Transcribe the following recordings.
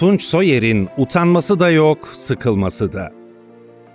Tunç Soyer'in utanması da yok, sıkılması da.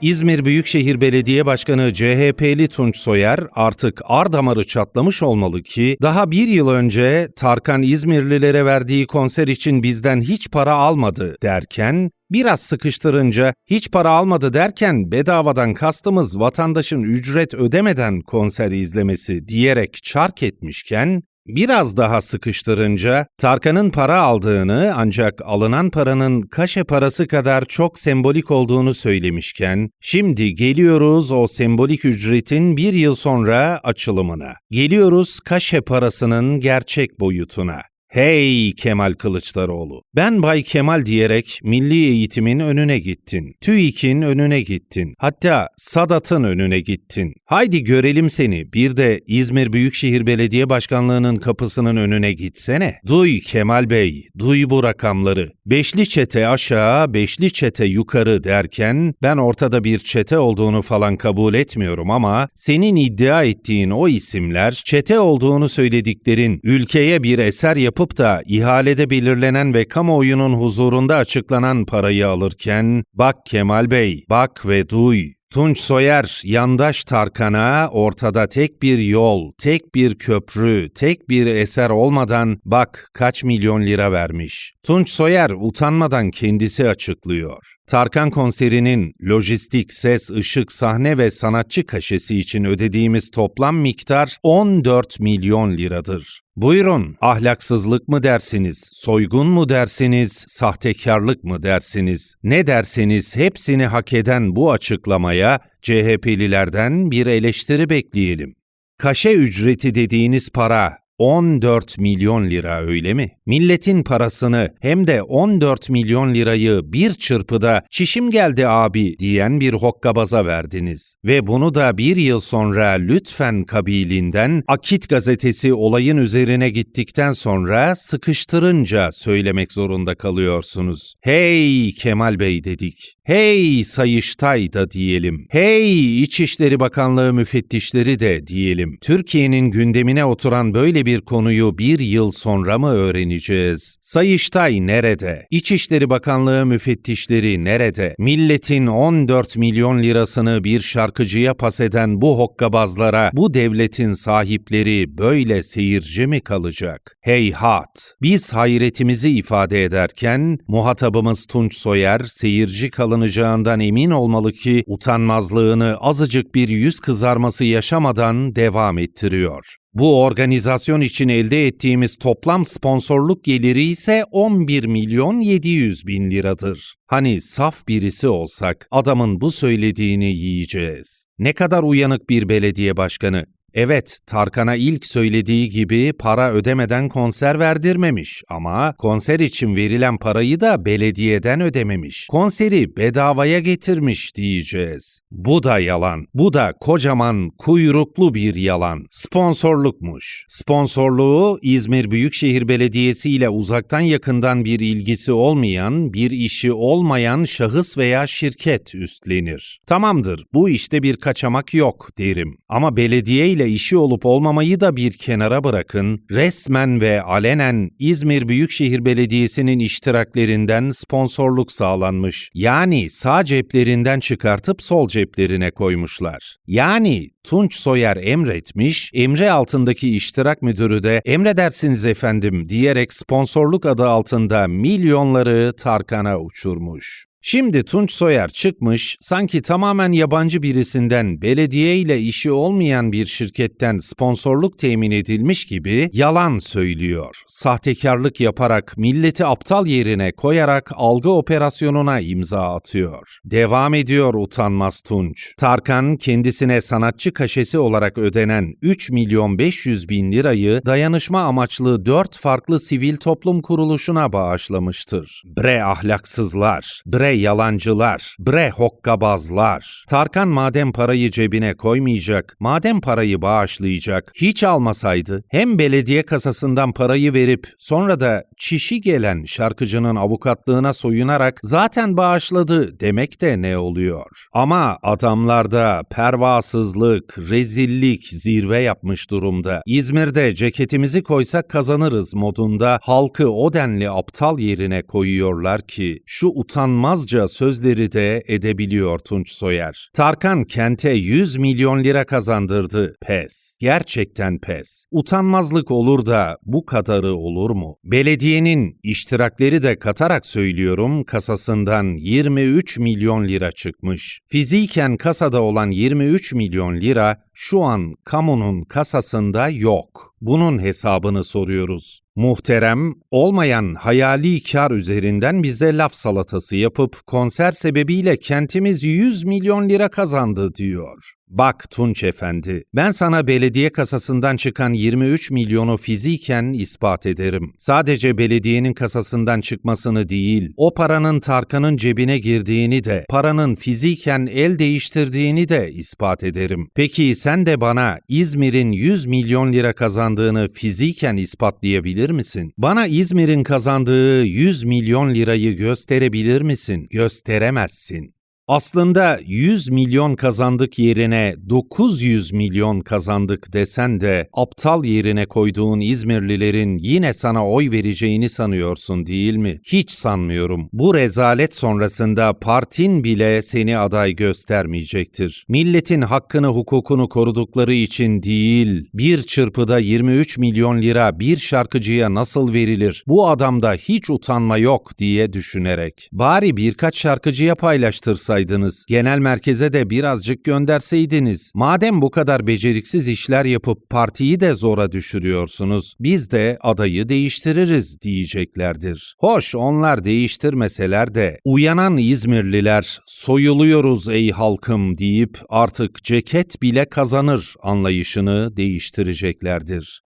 İzmir Büyükşehir Belediye Başkanı CHP'li Tunç Soyer artık ar damarı çatlamış olmalı ki daha bir yıl önce Tarkan İzmirlilere verdiği konser için bizden hiç para almadı derken biraz sıkıştırınca hiç para almadı derken bedavadan kastımız vatandaşın ücret ödemeden konser izlemesi diyerek çark etmişken Biraz daha sıkıştırınca Tarkan'ın para aldığını ancak alınan paranın kaşe parası kadar çok sembolik olduğunu söylemişken şimdi geliyoruz o sembolik ücretin bir yıl sonra açılımına. Geliyoruz kaşe parasının gerçek boyutuna. Hey Kemal Kılıçdaroğlu. Ben Bay Kemal diyerek milli eğitimin önüne gittin. TÜİK'in önüne gittin. Hatta Sadat'ın önüne gittin. Haydi görelim seni. Bir de İzmir Büyükşehir Belediye Başkanlığı'nın kapısının önüne gitsene. Duy Kemal Bey, duy bu rakamları. Beşli çete aşağı, beşli çete yukarı derken ben ortada bir çete olduğunu falan kabul etmiyorum ama senin iddia ettiğin o isimler çete olduğunu söylediklerin ülkeye bir eser yapıp da ihalede belirlenen ve kamuoyunun huzurunda açıklanan parayı alırken bak Kemal Bey, bak ve duy. Tunç Soyer, yandaş Tarkan'a ortada tek bir yol, tek bir köprü, tek bir eser olmadan bak kaç milyon lira vermiş. Tunç Soyer utanmadan kendisi açıklıyor. Tarkan konserinin lojistik, ses, ışık, sahne ve sanatçı kaşesi için ödediğimiz toplam miktar 14 milyon liradır. Buyurun, ahlaksızlık mı dersiniz, soygun mu dersiniz, sahtekarlık mı dersiniz? Ne derseniz hepsini hak eden bu açıklamaya CHP'lilerden bir eleştiri bekleyelim. Kaşe ücreti dediğiniz para 14 milyon lira öyle mi? Milletin parasını hem de 14 milyon lirayı bir çırpıda çişim geldi abi diyen bir hokkabaza verdiniz. Ve bunu da bir yıl sonra lütfen kabilinden Akit gazetesi olayın üzerine gittikten sonra sıkıştırınca söylemek zorunda kalıyorsunuz. Hey Kemal Bey dedik. Hey Sayıştay da diyelim. Hey İçişleri Bakanlığı müfettişleri de diyelim. Türkiye'nin gündemine oturan böyle bir konuyu bir yıl sonra mı öğreneceğiz? Sayıştay nerede? İçişleri Bakanlığı müfettişleri nerede? Milletin 14 milyon lirasını bir şarkıcıya pas eden bu hokkabazlara bu devletin sahipleri böyle seyirci mi kalacak? Heyhat! Biz hayretimizi ifade ederken muhatabımız Tunç Soyer seyirci kalınacağından emin olmalı ki utanmazlığını azıcık bir yüz kızarması yaşamadan devam ettiriyor. Bu organizasyon için elde ettiğimiz toplam sponsorluk geliri ise 11 milyon 700 bin liradır. Hani saf birisi olsak adamın bu söylediğini yiyeceğiz. Ne kadar uyanık bir belediye başkanı. Evet, Tarkan'a ilk söylediği gibi para ödemeden konser verdirmemiş ama konser için verilen parayı da belediyeden ödememiş. Konseri bedavaya getirmiş diyeceğiz. Bu da yalan. Bu da kocaman kuyruklu bir yalan. Sponsorlukmuş. Sponsorluğu İzmir Büyükşehir Belediyesi ile uzaktan yakından bir ilgisi olmayan, bir işi olmayan şahıs veya şirket üstlenir. Tamamdır, bu işte bir kaçamak yok derim. Ama belediye ile işi olup olmamayı da bir kenara bırakın, resmen ve alenen İzmir Büyükşehir Belediyesi'nin iştiraklerinden sponsorluk sağlanmış. Yani sağ ceplerinden çıkartıp sol ceplerine koymuşlar. Yani Tunç Soyer emretmiş, emre altındaki iştirak müdürü de emredersiniz efendim diyerek sponsorluk adı altında milyonları Tarkan'a uçurmuş. Şimdi Tunç Soyer çıkmış, sanki tamamen yabancı birisinden, belediye ile işi olmayan bir şirketten sponsorluk temin edilmiş gibi yalan söylüyor. Sahtekarlık yaparak, milleti aptal yerine koyarak algı operasyonuna imza atıyor. Devam ediyor utanmaz Tunç. Tarkan kendisine sanatçı kaşesi olarak ödenen 3 milyon 500 bin lirayı dayanışma amaçlı 4 farklı sivil toplum kuruluşuna bağışlamıştır. Bre ahlaksızlar, bre yalancılar, bre hokkabazlar. Tarkan madem parayı cebine koymayacak, madem parayı bağışlayacak, hiç almasaydı hem belediye kasasından parayı verip sonra da çişi gelen şarkıcının avukatlığına soyunarak zaten bağışladı demek de ne oluyor? Ama adamlarda pervasızlık, rezillik zirve yapmış durumda. İzmir'de ceketimizi koysak kazanırız modunda halkı o denli aptal yerine koyuyorlar ki şu utanmazca sözleri de edebiliyor Tunç Soyer. Tarkan kente 100 milyon lira kazandırdı. Pes. Gerçekten pes. Utanmazlık olur da bu kadarı olur mu? Belediyenin iştirakleri de katarak söylüyorum kasasından 23 milyon lira çıkmış. Fiziken kasada olan 23 milyon lira şu an kamunun kasasında yok. Bunun hesabını soruyoruz. Muhterem, olmayan hayali kar üzerinden bize laf salatası yapıp konser sebebiyle kentimiz 100 milyon lira kazandı diyor. Bak Tunç Efendi, ben sana belediye kasasından çıkan 23 milyonu fiziken ispat ederim. Sadece belediyenin kasasından çıkmasını değil, o paranın Tarkan'ın cebine girdiğini de, paranın fiziken el değiştirdiğini de ispat ederim. Peki sen de bana İzmir'in 100 milyon lira kazandığını fiziken ispatlayabilir misin? Bana İzmir'in kazandığı 100 milyon lirayı gösterebilir misin? Gösteremezsin. Aslında 100 milyon kazandık yerine 900 milyon kazandık desen de aptal yerine koyduğun İzmirlilerin yine sana oy vereceğini sanıyorsun değil mi? Hiç sanmıyorum. Bu rezalet sonrasında partin bile seni aday göstermeyecektir. Milletin hakkını hukukunu korudukları için değil, bir çırpıda 23 milyon lira bir şarkıcıya nasıl verilir? Bu adamda hiç utanma yok diye düşünerek. Bari birkaç şarkıcıya paylaştırsa yapsaydınız, genel merkeze de birazcık gönderseydiniz. Madem bu kadar beceriksiz işler yapıp partiyi de zora düşürüyorsunuz, biz de adayı değiştiririz diyeceklerdir. Hoş onlar değiştirmeseler de uyanan İzmirliler soyuluyoruz ey halkım deyip artık ceket bile kazanır anlayışını değiştireceklerdir.